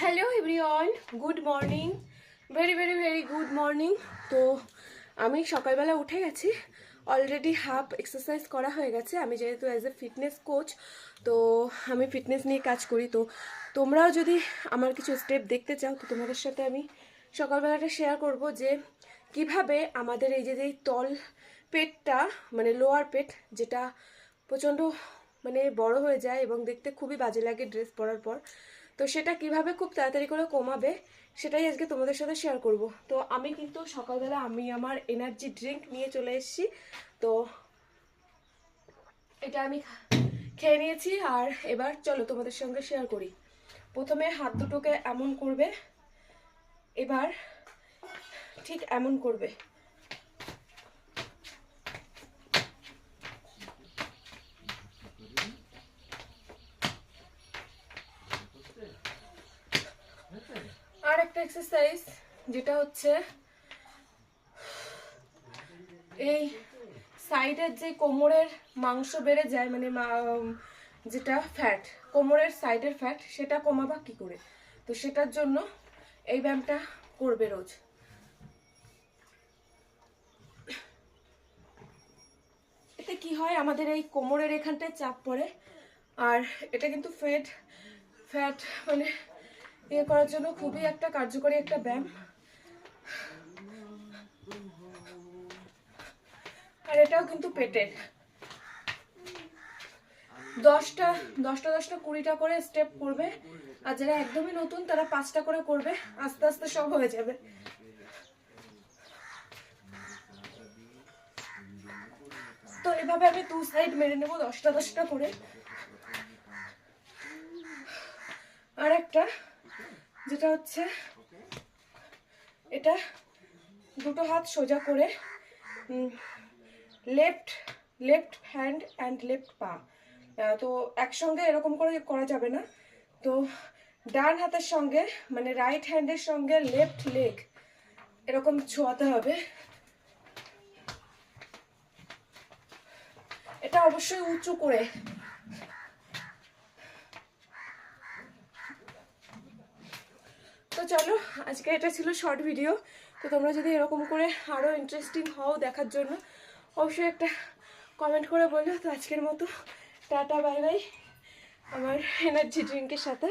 Hello everyone good morning very very very good morning তো আমি সকালবেলা উঠে গেছি। অলরেডি হাফ এক্সারসাইজ করা হয়ে গেছে। আমি যেহেতু অ্যাজ এ ফিটনেস কোচ তো আমি ফিটনেস নিয়ে কাজ করি। তো তোমরাও যদি আমার কিছু স্টেপ দেখতে চাও, তো তোমাদের সাথে আমি সকালবেলাটা শেয়ার করব যে কীভাবে আমাদের এই যে যে তল পেটটা মানে লোয়ার পেট, যেটা প্রচণ্ড মানে বড় হয়ে যায় এবং দেখতে খুবই বাজে লাগে ড্রেস পরার পর। তো সেটা কীভাবে খুব তাড়াতাড়ি করে কমাবে, সেটাই আজকে তোমাদের সাথে শেয়ার করব। তো আমি কিন্তু সকালবেলা আমি আমার এনার্জি ড্রিঙ্ক নিয়ে চলে এসেছি, তো এটা আমি খেয়ে নিয়েছি আর এবার চলো তোমাদের সঙ্গে শেয়ার করি। প্রথমে হাত দুটোকে এমন করবে, এবার ঠিক এমন করবে আর একটা এক্সারসাইজ যেটা হচ্ছে এই সাইডের যে কোমরের মাংস বেড়ে যায় মানে যেটা ফ্যাট কোমরের সাইডের ফ্যাট সেটা কমাবা কি করে? তো সেটার জন্য এই ব্যায়ামটা করবে রোজ। এতে কি হয়, আমাদের এই কোমরের এখানটায় চাপ পড়ে, আর এটা কিন্তু ফ্যাট ফ্যাট মানে ইয়ে করার জন্য খুবই একটা কার্যকরী একটা ব্যায়াম। আর এটাও কিন্তু পেটের দশটা দশটা দশটা, কুড়িটা করে স্টেপ করবে। আর যারা একদমই নতুন, তারা পাঁচটা করে করবে। আস্তে আস্তে সব হয়ে যাবে। তো এভাবে আমি দু সাইড মেরে নেব, দশটা দশটা করে। আর একটা যেটা হচ্ছে, এটা দুটো হাত সোজা করে left left hand and left পা। তো একসঙ্গে এরকম করে করা যাবে না। তো ডান হাতের সঙ্গে মানে রাইট হ্যান্ডের সঙ্গে লেফট লেগ এরকম ছোঁয়াতে হবে। এটা অবশ্যই উঁচু করে চলো, আজকে এটা ছিল শর্ট ভিডিও তো তোমরা যদি এরকম করে আরও ইন্টারেস্টিং হও দেখার জন্য, অবশ্যই একটা কমেন্ট করে বলো। তো আজকের মতো, টাটা বাই বাই আমার এনার্জি ড্রিঙ্কের সাথে।